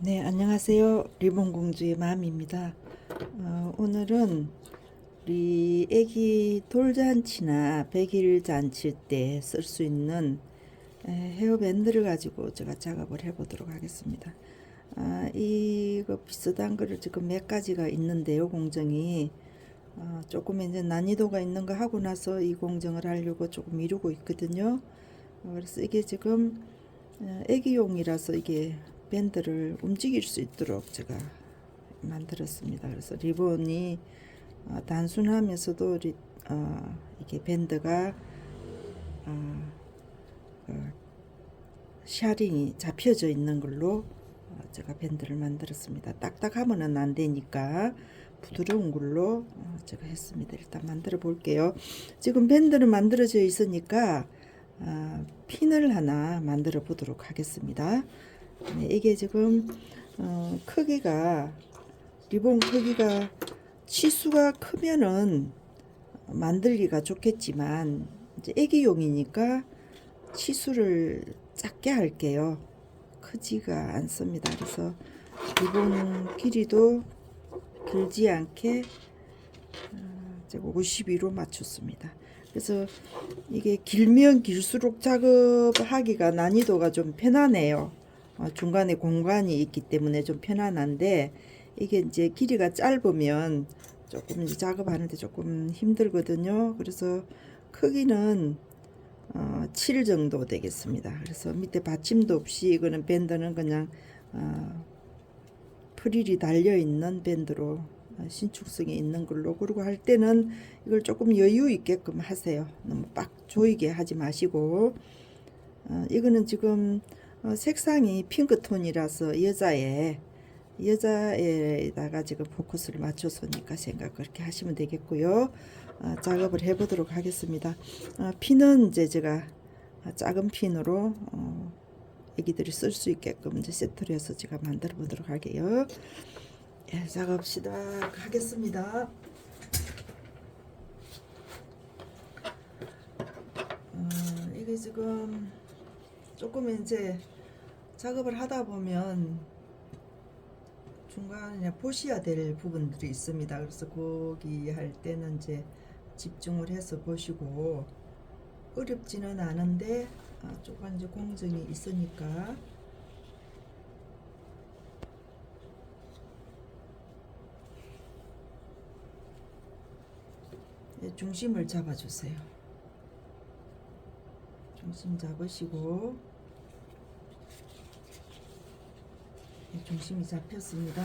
네, 안녕하세요. 리본공주의 마음입니다. 어, 오늘은 우리 애기 돌잔치나 백일 잔치 때 쓸 수 있는 에, 헤어밴드를 가지고 제가 작업을 해보도록 하겠습니다. 아, 이거 비슷한 거를 지금 몇 가지가 있는데요, 공정이. 어, 조금 이제 난이도가 있는 거 하고 나서 이 공정을 하려고 조금 미루고 있거든요. 어, 그래서 이게 지금 어, 애기용이라서 이게 밴드를 움직일 수 있도록 제가 만들었습니다. 그래서 리본이 어, 단순하면서도 리, 어, 이게 밴드가 어, 그 샤링이 잡혀져 있는 걸로 어, 제가 밴드를 만들었습니다. 딱딱하면은 안 되니까 부드러운 걸로 어, 제가 했습니다. 일단 만들어 볼게요. 지금 밴드는 만들어져 있으니까 아, 핀을 하나 만들어 보도록 하겠습니다. 네, 이게 지금 어, 크기가 리본 크기가 치수가 크면은 만들기가 좋겠지만 이제 애기용이니까 치수를 작게 할게요. 크지가 않습니다. 그래서 리본 길이도 길지 않게 어, 제가 52로 맞췄습니다. 그래서 이게 길면 길수록 작업하기가 난이도가 좀 편하네요. 어, 중간에 공간이 있기 때문에 좀 편안한데 이게 이제 길이가 짧으면 조금 작업하는데 조금 힘들거든요. 그래서 크기는 어, 7 정도 되겠습니다. 그래서 밑에 받침도 없이 이거는 밴드는 그냥 어, 프릴이 달려 있는 밴드로 어, 신축성이 있는 걸로 그리고 할 때는 이걸 조금 여유 있게끔 하세요. 너무 빡 조이게 하지 마시고 어, 이거는 지금 어, 색상이 핑크톤이라서 여자의 여자에다가 지금 포커스를 맞춰서니까 생각 그렇게 하시면 되겠고요. 어, 작업을 해보도록 하겠습니다. 어, 핀은 이제 제가 작은 핀으로 어, 애기들이 쓸 수 있게끔 이제 세트를 해서 제가 만들어 보도록 할게요. 예, 작업 시작하겠습니다. 어, 이게 지금 조금 이제 작업을 하다 보면 중간에 보셔야 될 부분들이 있습니다. 그래서 거기 할 때는 이제 집중을 해서 보시고 어렵지는 않은데 아, 조금 이제 공정이 있으니까 예, 중심을 잡아주세요. 중심 잡으시고 중심이 잡혔습니다.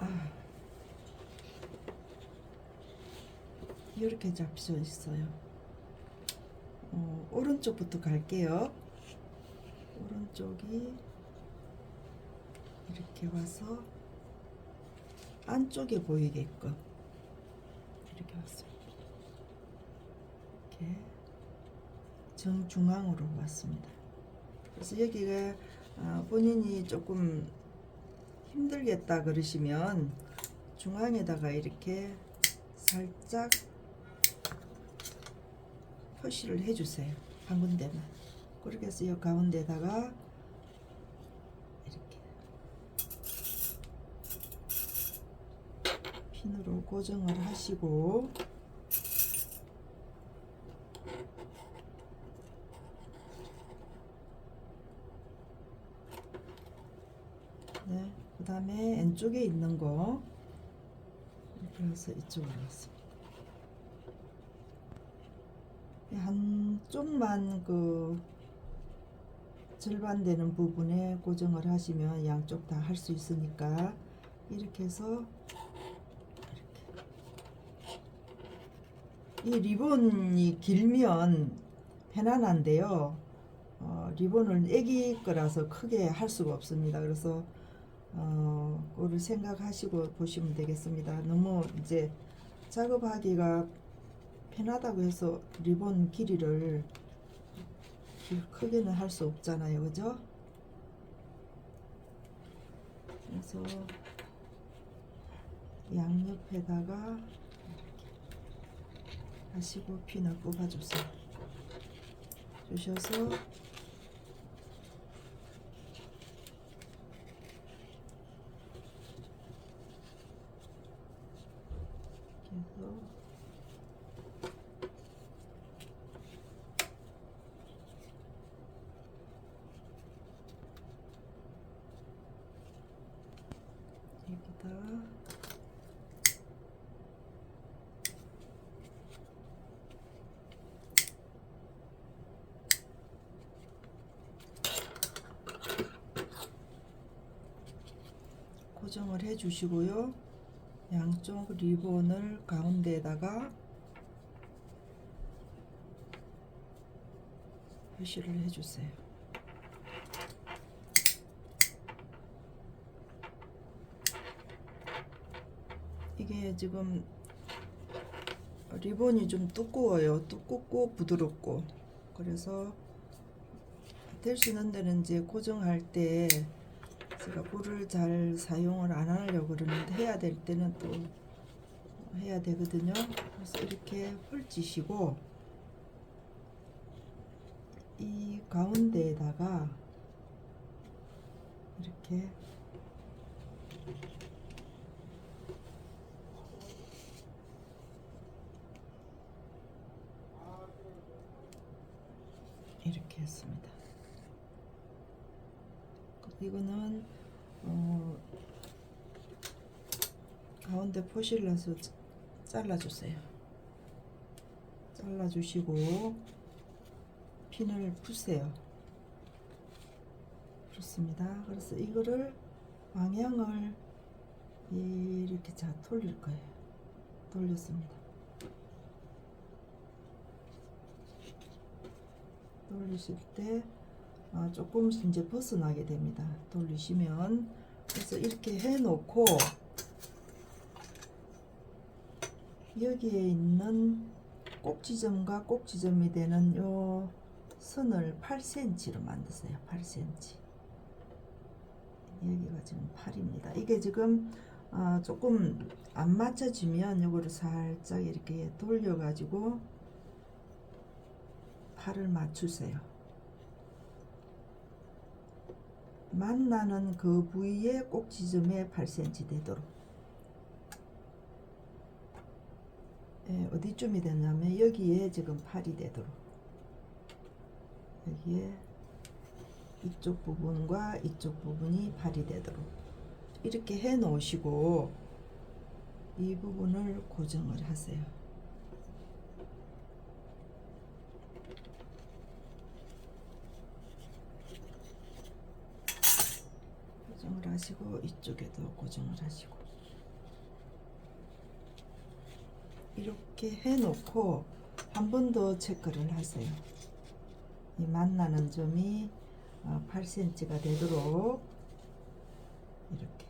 아, 이렇게 잡혀 있어요. 어, 오른쪽부터 갈게요. 오른쪽이 이렇게 와서 안쪽에 보이게끔 이렇게 왔습니다. 이렇게 정중앙으로 왔습니다. 그래서 여기가 아, 본인이 조금 힘들겠다 그러시면 중앙에다가 이렇게 살짝 표시를 해주세요. 한 군데만. 그렇게 해서 이 가운데다가 이렇게 핀으로 고정을 하시고 네, 그 다음에 왼쪽에 있는 거 해서 이쪽으로 왔습니다. 한쪽만 그 절반 되는 부분에 고정을 하시면 양쪽 다 할 수 있으니까 이렇게 해서 이렇게 이 리본이 길면 편안한데요. 어, 리본을 애기 거라서 크게 할 수가 없습니다. 그래서 어, 그거를 생각하시고 보시면 되겠습니다. 너무 이제 작업하기가 편하다고 해서 리본 길이를 길- 크게는 할 수 없잖아요. 그죠? 그래서 양옆에다가 이렇게 하시고 핀을 뽑아주세요. 주셔서 됩니다. 고정을 해 주시고요. 양쪽 리본을 가운데에다가 표시를 해 주세요. 이게 지금 리본이 좀 두꺼워요. 두껍고 부드럽고 그래서 될 수 있는 데는 이제 고정할 때 제가 불을 잘 사용을 안 하려고 그러는데 해야 될 때는 또 해야 되거든요. 그래서 이렇게 펼치시고 이 가운데에다가 이렇게 이렇게 했습니다. 이거는 어, 가운데 해서 자- 잘라주세요. 잘라주시고 핀을 푸세요. 그렇습니다. 그래서 이거를 방향을 이렇게 자 돌릴 거예요. 돌렸습니다. 돌리실 때 아, 조금씩 이제 벗어나게 됩니다. 돌리시면 그래서 이렇게 해놓고 여기에 있는 꼭지점과 꼭지점이 되는 요 선을 8cm로 만드세요. 8cm. 여기가 지금 8입니다. 이게 지금 아, 조금 안 맞춰지면 요거를 살짝 이렇게 돌려가지고 팔을 맞추세요. 만나는 그 부위에 꼭지점에 8cm 되도록. 예, 어디쯤이 됐냐면 여기에 지금 팔이 되도록. 여기에 이쪽 부분과 이쪽 부분이 팔이 되도록. 이렇게 해 놓으시고 이 부분을 고정을 하세요. 고정을 하시고 이쪽에도 고정을 하시고 이렇게 해놓고 한 번 더 체크를 하세요. 이 만나는 점이 8cm가 되도록 이렇게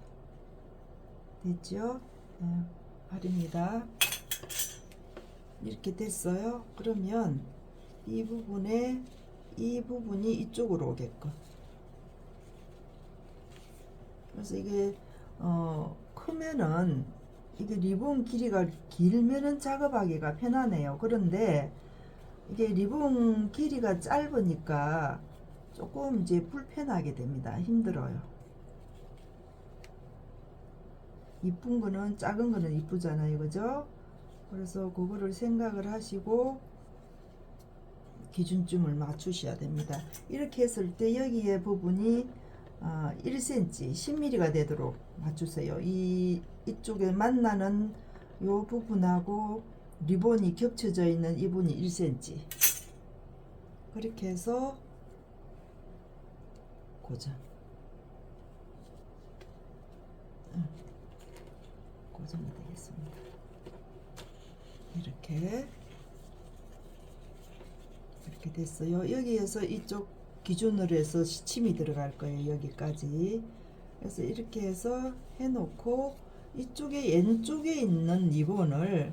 됐죠? 네, 8입니다. 이렇게 됐어요. 그러면 이 부분에 이 부분이 이쪽으로 오게끔 그래서 이게 어 크면은 이게 리본 길이가 길면은 작업하기가 편하네요. 그런데 이게 리본 길이가 짧으니까 조금 이제 불편하게 됩니다. 힘들어요. 이쁜 거는 작은 거는 이쁘잖아요. 그죠? 그래서 그거를 생각을 하시고 기준점을 맞추셔야 됩니다. 이렇게 했을 때 여기에 부분이 아, 1cm, 10mm가 되도록 맞추세요. 이 이쪽에 만나는 요 부분하고 리본이 겹쳐져 있는 이 부분이 1cm. 그렇게 해서 고정. 응. 고정이 되겠습니다. 이렇게 이렇게 됐어요. 여기에서 이쪽 기준으로 해서 시침이 들어갈 거예요. 여기까지. 그래서 이렇게 해서 해놓고 이쪽에 왼쪽에 있는 리본을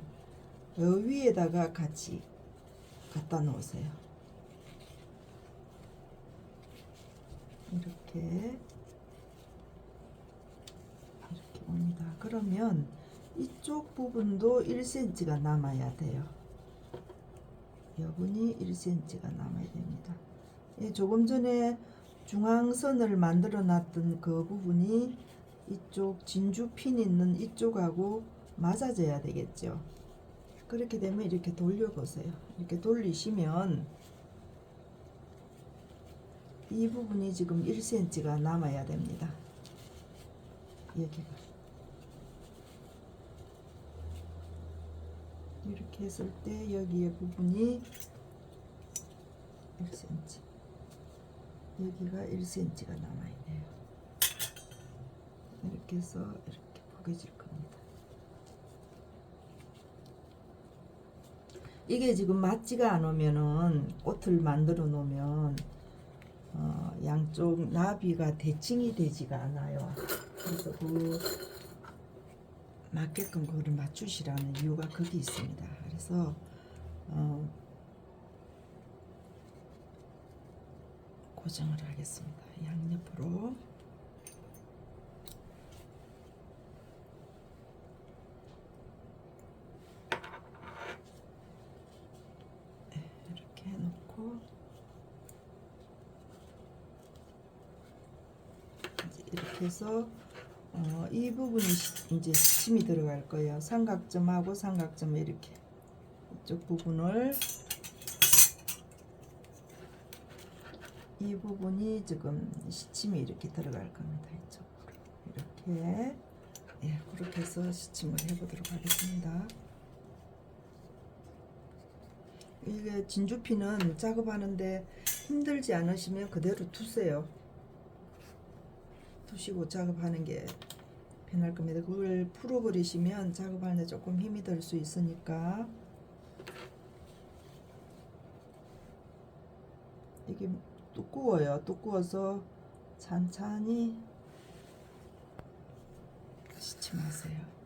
여 위에다가 같이 갖다 놓으세요. 이렇게 이렇게 옵니다. 그러면 이쪽 부분도 1cm가 남아야 돼요. 여분이 1cm가 남아야 됩니다. 이 조금 전에 중앙선을 만들어 놨던 그 부분이 이쪽 진주핀 있는 이쪽하고 맞아져야 되겠죠. 그렇게 되면 이렇게 돌려 보세요. 이렇게 돌리시면 이 부분이 지금 1cm가 남아야 됩니다. 여기가. 이렇게 했을 때 여기에 부분이 1cm 여기가 1cm가 남아있네요. 이렇게 해서 이렇게 포개질 겁니다. 이게 지금 맞지가 않으면은 꽃을 만들어 놓으면 어, 양쪽 나비가 대칭이 되지가 않아요. 그래서 그 맞게끔 그거를 맞추시라는 이유가 거기 있습니다. 그래서 어, 고정을 하겠습니다. 양옆으로 네, 이렇게 해놓고 이렇게 해서 어, 이 부분이 시- 이제 심이 들어갈 거예요. 삼각점하고 삼각점 이렇게 이쪽 부분을 이 부분이 지금 시침이 이렇게 들어갈 겁니다. 이쪽으로 이렇게 예 그렇게 해서 시침을 해보도록 하겠습니다. 이게 진주피는 작업하는데 힘들지 않으시면 그대로 두세요. 두시고 작업하는 게 편할 겁니다. 그걸 풀어버리시면 작업하는데 조금 힘이 들 수 있으니까 이게 두꺼워요. 두꺼워서 찬찬히 시침하세요.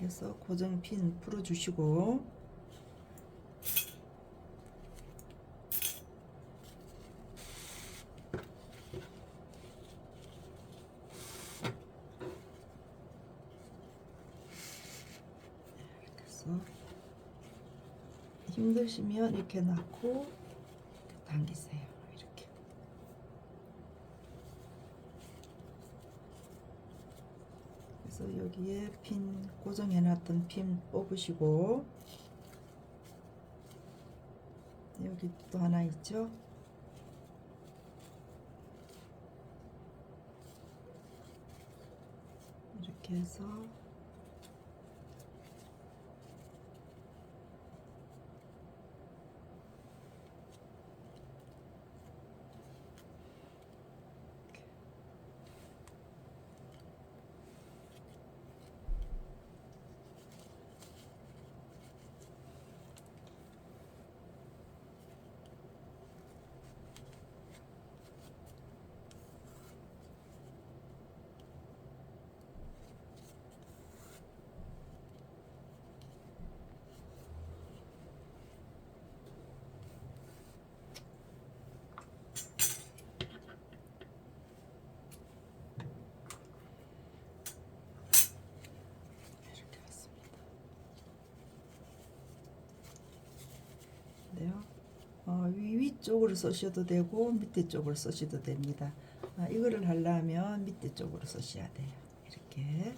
그래서 고정핀 풀어주시고 이렇게 해서 힘드시면 이렇게 이렇게 당기세요. 이렇게. 그래서 여기에 핀 고정해 놨던 핀 뽑으시고 여기 또 하나 있죠? 이렇게 해서 이렇게 왔습니다. 네요. 어, 위, 위쪽으로 쓰셔도 되고 밑에 쪽으로 쓰셔도 됩니다. 아, 이거를 하려면 밑에 쪽으로 쓰셔야 돼요. 이렇게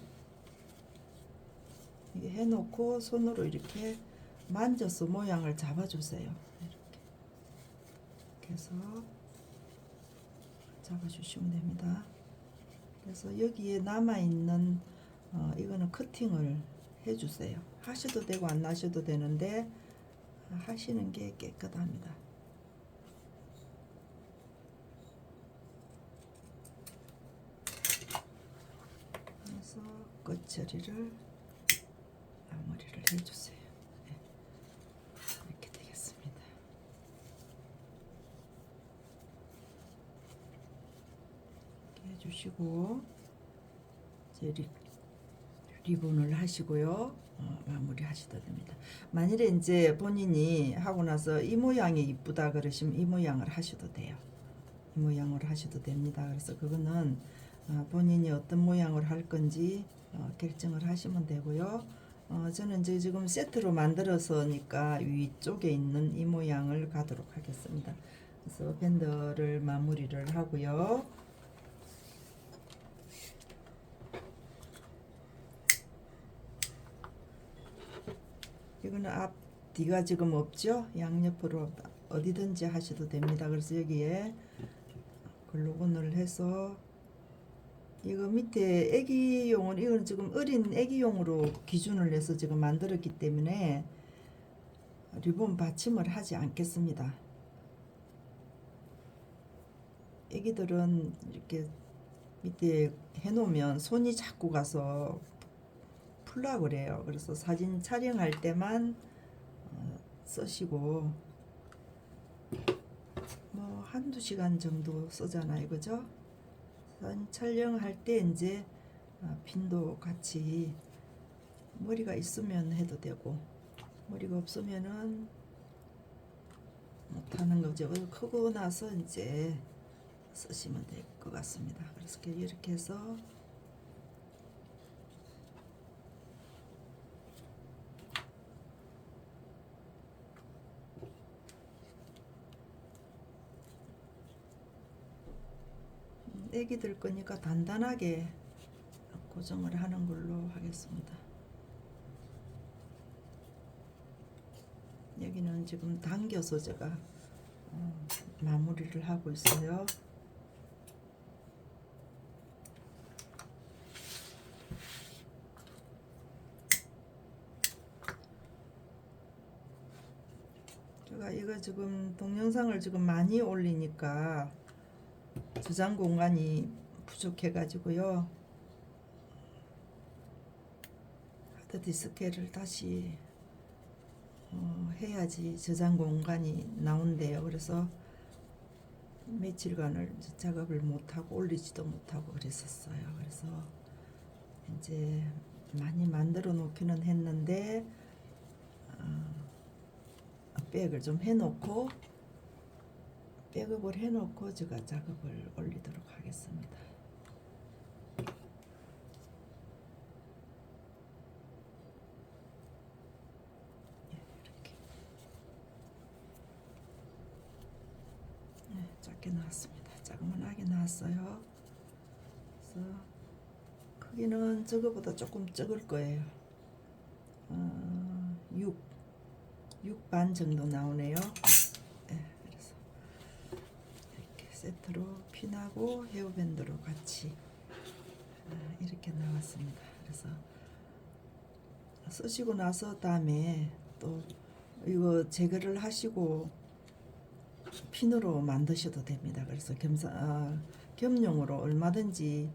이게 해놓고 손으로 이렇게 만져서 모양을 잡아주세요. 이렇게 이렇게 해서 잡아주시면 됩니다. 그래서 여기에 남아 있는 어, 이거는 커팅을 해주세요. 하셔도 되고 안 하셔도 되는데 하시는 게 깨끗합니다. 그래서 끝처리를 마무리를 해주세요. 네. 이렇게 되겠습니다. 이렇게 해주시고 이제 이렇게 리본을 하시고요. 어, 마무리 하셔도 됩니다. 만일에 이제 본인이 하고 나서 이 모양이 이쁘다 그러시면 이 모양을 하셔도 돼요. 이 모양으로 하셔도 됩니다. 그래서 그거는 어, 본인이 어떤 모양을 할 건지 어, 결정을 하시면 되고요. 어, 저는 이제 지금 세트로 만들어서니까 위쪽에 있는 이 모양을 가도록 하겠습니다. 그래서 밴더를 마무리를 하고요. 이거는 앞 뒤가 지금 없죠? 양옆으로 어디든지 하셔도 됩니다. 그래서 여기에 글루건을 해서 이거 밑에 애기용은 이건 지금 어린 애기용으로 기준을 해서 지금 만들었기 때문에 리본 받침을 하지 않겠습니다. 애기들은 이렇게 밑에 해놓으면 손이 자꾸 가서 풀라 그래요. 그래서 사진 촬영할 때만 어, 쓰시고 뭐 한두 시간 정도 쓰잖아요. 그죠? 촬영할 때 이제 아, 핀도 같이 머리가 있으면 해도 되고 머리가 없으면은 못하는 거죠. 크고 나서 이제 쓰시면 될 것 같습니다. 그래서 이렇게 해서 애기들 거니까 단단하게 고정을 하는 걸로 하겠습니다. 여기는 지금 당겨서 제가 어, 마무리를 하고 있어요. 제가 이거 지금 동영상을 지금 많이 올리니까 저장 공간이 부족해 가지고요. 하드디스크를 다시 어, 해야지 저장 공간이 나온대요. 그래서 며칠간을 작업을 못하고 올리지도 못하고 그랬었어요. 그래서 이제 많이 만들어 놓기는 했는데 어, 백을 좀 해놓고 백업을 해놓고 제가 작업을 올리도록 하겠습니다. 예, 이렇게. 네, 나왔습니다. 자그만하게 나왔어요. 그래서 크기는 저거보다 조금 적을 거예요. 어, 6, 6반 정도 나오네요. 네, 그래서 이렇게 세트로 핀하고 헤어밴드로 같이 아, 이렇게 나왔습니다. 그래서 쓰시고 나서 다음에 또 이거 제거를 하시고 핀으로 만드셔도 됩니다. 그래서 겸사 아, 겸용으로 얼마든지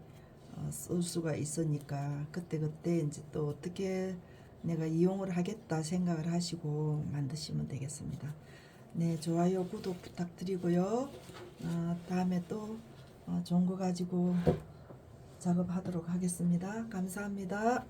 어, 쓸 수가 있으니까 그때 그때 이제 또 어떻게 내가 이용을 하겠다 생각을 하시고 만드시면 되겠습니다. 네, 좋아요, 구독 부탁드리고요. 어, 다음에 또 어, 좋은 거 가지고 작업하도록 하겠습니다. 감사합니다.